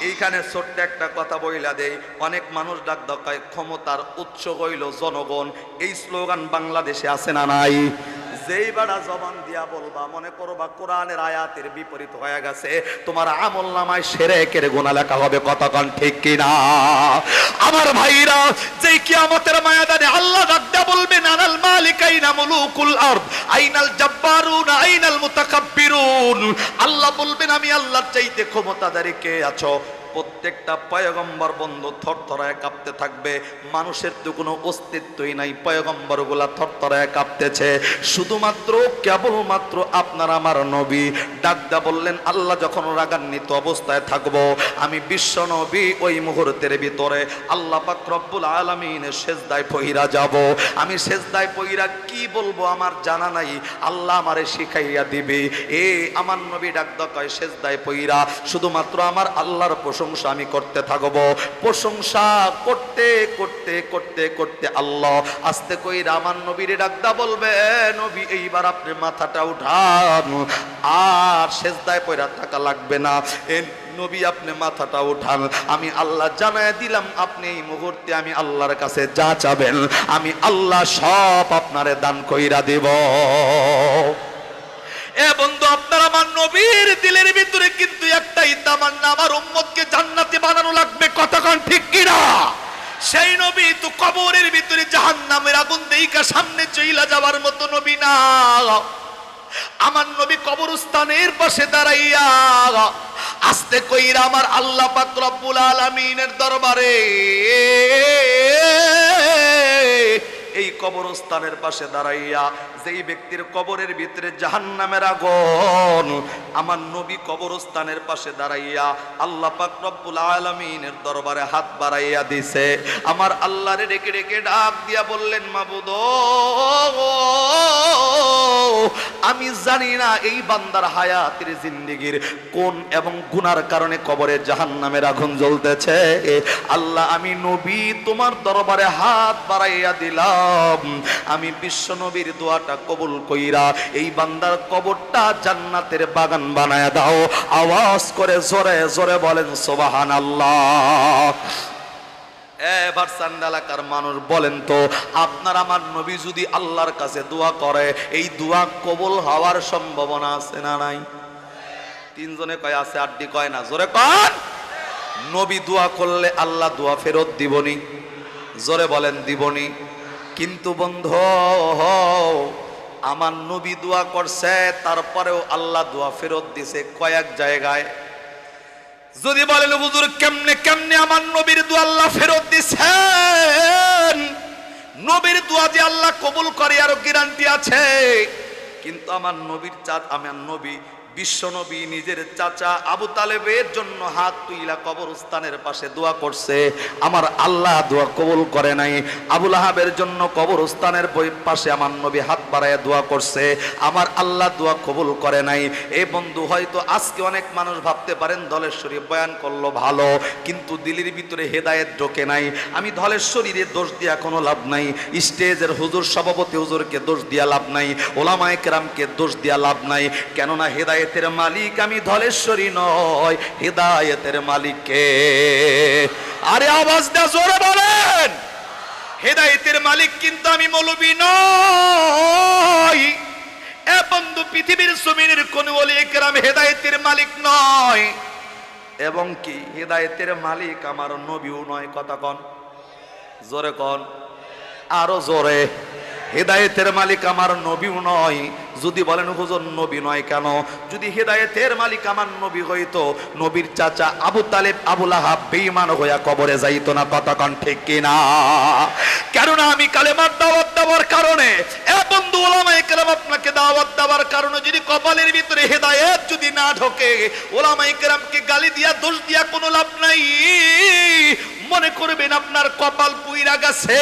এইখানে ছোট্ট একটা কথা বইলা দেয় অনেক মানুষ ডাক দকায় ক্ষমতার উৎস হইল জনগণ। এই স্লোগান বাংলাদেশে আছে না নাই? যেই বেড়া জবান দিয়া বলবা, মনে করবা কোরআনের আয়াতের বিপরীত হয়ে গেছে, তোমার আমল নামায় সেরে কেড়ে গোনা লেখা হবে কতক্ষণ, ঠিক কিনা? আমার ভাইরা, যেই কিয়ামতের ময়দানে আল্লাহ ডাকদা বলবেন, আনাল মালিক আইনা মুলুকুল আরদ, আইনাল জাব্বারুন, আইনাল মুতাকাব্বিরুন। আল্লাহ বলবেন, আমি আল্লাহর চাইতে ক্ষমতাধারী কে আছো? প্রত্যেকটা পয়গম্বর বন্ধু থরথরায় কাঁপতে থাকবে। মানুষের তো কোনো অস্তিত্বই নাই পয়গম্বরগুলা থরথরায় কাঁপতেছে। শুধুমাত্র, কেবলমাত্র আপনার আমার নবী। ডাকদা বললেন, আল্লাহ যখন রাগান্বিত অবস্থায় থাকব, আমি বিশ্ব নবী ওই মুহূর্তের ভিতরে। আল্লাহ পাক রব্বুল আলমিনের শেষদায় পহিরা যাব। আমি শেষদায় পহিরা কি বলব আমার জানা নাই। আল্লাহ আমারে শিখাইয়া দিবে। এ, আমার নবী ডাকদা কয় শেষদায় পহিরা শুধুমাত্র আমার আল্লাহর প্রশংসা আমি করতে থাকব। প্রশংসা করতে করতে করতে করতে আল্লাহ আস্তে কই রামান নবীর ডাকদা বলবে, নবী, এইবার আপনি মাথাটা উঠান। আর শেষদায় পয়রা থাকা লাগবে না। নবী, আপনি মাথাটা উঠান। আমি আল্লাহ জানায় দিলাম, আপনি এই মুহূর্তে আমি আল্লাহর কাছে যা চাবেন, আমি আল্লাহ সব আপনারে দান কইরা দেব। এ বন্ধু, আপনার আমার নবীর দিলের ভিতরে কিন্তু একটাই তামান্না, আমার উম্মতকে জান্নাতি বানানো লাগবে। কতক্ষণ ঠিক কিনা? সেই নবী তো কবরের ভিতরে জাহান্নামের আগুন দেইকা সামনে চইলা যাওয়ার মতো নবী না। আমার নবী কবরস্থানের পাশে দাঁড়াইয়া আস্তে কইরা আমার আল্লাহ পাক রব্বুল আলামিনের দরবারে এই কবরস্থানের পাশে দাঁড়াইয়া যেই ব্যক্তির কবরের ভিতরে জাহান্নামের আগুন, আমার নবী কবরস্থানের পাশে দাঁড়াইয়া আল্লাহ পাক রব্বুল আলামিনের দরবারে হাত বাড়াইয়া দিছে। আমার আল্লাহরে ডেকে ডেকে ডাক দিয়া বললেন, মাবুদ আমি জানি না এই বান্দার হায়াতের জিন্দিগির কোন এবং গুনার কারণে কবরে জাহান্নামের আগুন জ্বলতেছে। আল্লাহ, আমি নবী, তোমার দরবারে হাত বাড়াইয়া দিলাম। আমি বিশ্ব নবীর দোয়াটা কবুল কইরা এই বান্দার কবরটা জান্নাতের বাগান বানায় দাও। আওয়াজ করে জোরে জোরে বলেন সোবাহান আল্লাহ এবার এলাকার মানুষ বলেন তো, আপনার আমার নবী যদি আল্লাহর কাছে দোয়া করে, এই দোয়া কবুল হওয়ার সম্ভাবনা আছে না নাই? তিনজনে কয়, আছে, আড্ডি কয় না? জোরে কন! নবী দোয়া করলে আল্লাহ দোয়া ফেরত দিবনি। জোরে বলেন, দিবনি। কিন্তু বন্ধু, আমার নবী দোয়া করছে, তারপরেও আল্লাহ দোয়া ফেরত দিছে কয়েক জায়গায়। যদি বলেন, হুজুর, কেমনে কেমনে আমার নবীর দু আল্লাহ ফেরত দিচ্ছেন নবীর দোয়া যে আল্লাহ কবুল করে, আরও গ্যারান্টি আছে। কিন্তু আমার নবীর চাঁদ, আমার নবী বিশ্ব নবী নিজের চাচা আবু তালেবের জন্য হাত তুইলা কবরস্থানের পাশে দোয়া করছে। আমার আল্লাহ দোয়া কবুল করে নাই। আবুল আহাবের জন্য কবরস্থানের পাশে আমার নবী হাত বাড়ায় দোয়া করছে। আমার আল্লাহ দোয়া কবুল করে নাই। এ বন্ধু, হয়তো আজকে অনেক মানুষ ভাবতে পারেন, ধলেশ্বরী বয়ান করল ভালো, কিন্তু দিল্লির ভিতরে হেদায়েত ঢোকে নাই। আমি ধলেশ্বরীরে দোষ দিয়া কোনো লাভ নাই। স্টেজের হুজুর, সভাপতি হুজুরকে দোষ দিয়া লাভ নাই। ওলামায় কেরামকে দোষ দিয়া লাভ নাই। কেননা হেদায়েতের মালিক আমি ধলেশ্বরী নয়, হেদায়েতের মালিককে। আরে আওয়াজ দেয়া জোরে বলেন। হেদায়েতের মালিক কিন্তু আমি মৌলবী নয় এ বন্ধু, পৃথিবীর জমিনের কোন ওলি একরাম হেদায়েতের মালিক নয়। এবং কি, হেদায়েতের মালিক আমার নবীও নয়, কথা কন। জোরে কন। আরও জোরে। হেদায়েতের মালিক আমার নবীও নয়। যদি বলেন, হুজুর, নবী নয় কেন? যদি হেদায়েতের মালিক আমার নবী হইতো, নবীর চাচা আবু তালেব আবুল আহাব বেঈমান হইয়া কবরে যাইতো না কতক্ষণ ঠিক কিনা? কেননা আমি কালেমার দাওয়াত দেওয়ার কারণে, এ বন্ধু ওলামায়ে কেরাম আপনাকে দাওয়াত দেওয়ার কারণে যদি কপালের ভিতরে হেদায়েত যদি না ঢোকে, ওলামায়ে কেরামকে গালি দিয়া, দোষ দিয়া কোনো লাভ নাই। মনে করবেন আপনার কপাল পুইরা গেছে।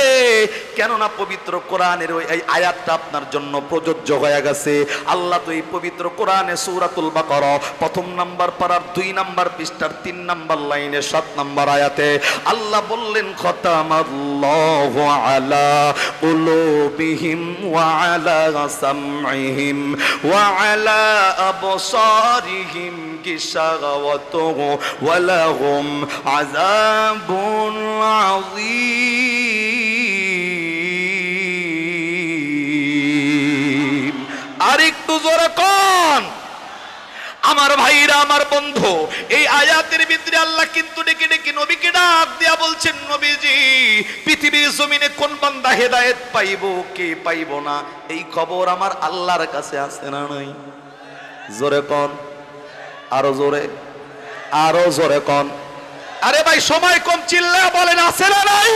কেননা পবিত্র কোরআনের ওই আয়াতটা আপনার জন্য প্রযোজ্য হয়ে গেছে। আল্লাহ তো এই পবিত্র কোরআনে সূরাতুল বাকারা, প্রথম নাম্বার পারার দুই নাম্বার পৃষ্ঠার তিন নাম্বার লাইনে সাত নাম্বার আয়াতে আল্লাহ বললেন, খতামাল্লাহু আলা আলা আবসারিহিম গিশাওয়াতুহু আযীম আরেকটু জোরে কোন। আমার ভাইরা, আমার বন্ধু, এই আয়াতের ভিতরে আল্লাহ কিন্তু ডেকে ডেকে নবীকে ডাক দিয়া বলছেন, নবীজি, পৃথিবীর জমিনে কোন বান্দা হেদায়েত পাইবো, কে পাইবো না? এই খবর আমার আল্লাহর কাছে আছে না নাই? জোরে কন। আরও জোরে। আরও জোরে কন। আরে ভাই, সময় কম, চিল্লা বলেন, আছে না নাই?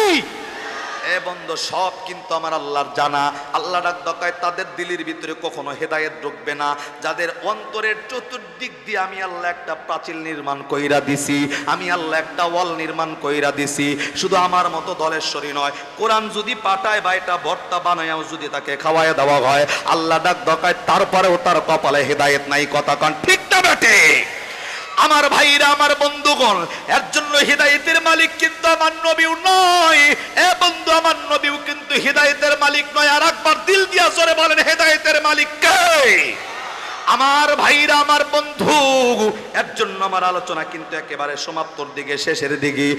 এ বন্ধু, সব কিন্তু আমার আল্লাহর জানা। আল্লাহ ডাক দকায় তাদের দিলের ভিতরে কখনো হেদায়েত ঢুকবে না। যাদের অন্তরের চতুর্দিক দিয়ে আমি আল্লাহ একটা প্রাচীর নির্মাণ কইরা দিছি, আমি আল্লাহ একটা ওয়াল নির্মাণ কইরা দিছি। শুধু আমার মতো দলেশ্বরী নয়, কোরআন যদি পাঠায় বা এটা ভর্তা বানায়াও যদি তাকে খাওয়ায় দেওয়া হয় আল্লাহ ডাক দকায় তারপরেও তার কপালে হেদায়েত নাই কথা কন। ঠিক না আমার ভাইরা, আমার বন্ধুগণ, এর জন্য হৃদায়তের মালিক কিন্তু আমার নবীও নয়। এ বন্ধু, আমার নবীও কিন্তু হৃদায়তের মালিক নয়। আর একবার দিল দিয়া জোরে বলেন, হৃদায়তের মালিক কে? আমার ভাইরা, আমার বন্ধু, এর জন্য আমার আলোচনা কিন্তু একেবারে সমাপ্তর দিকে, শেষের দিকে।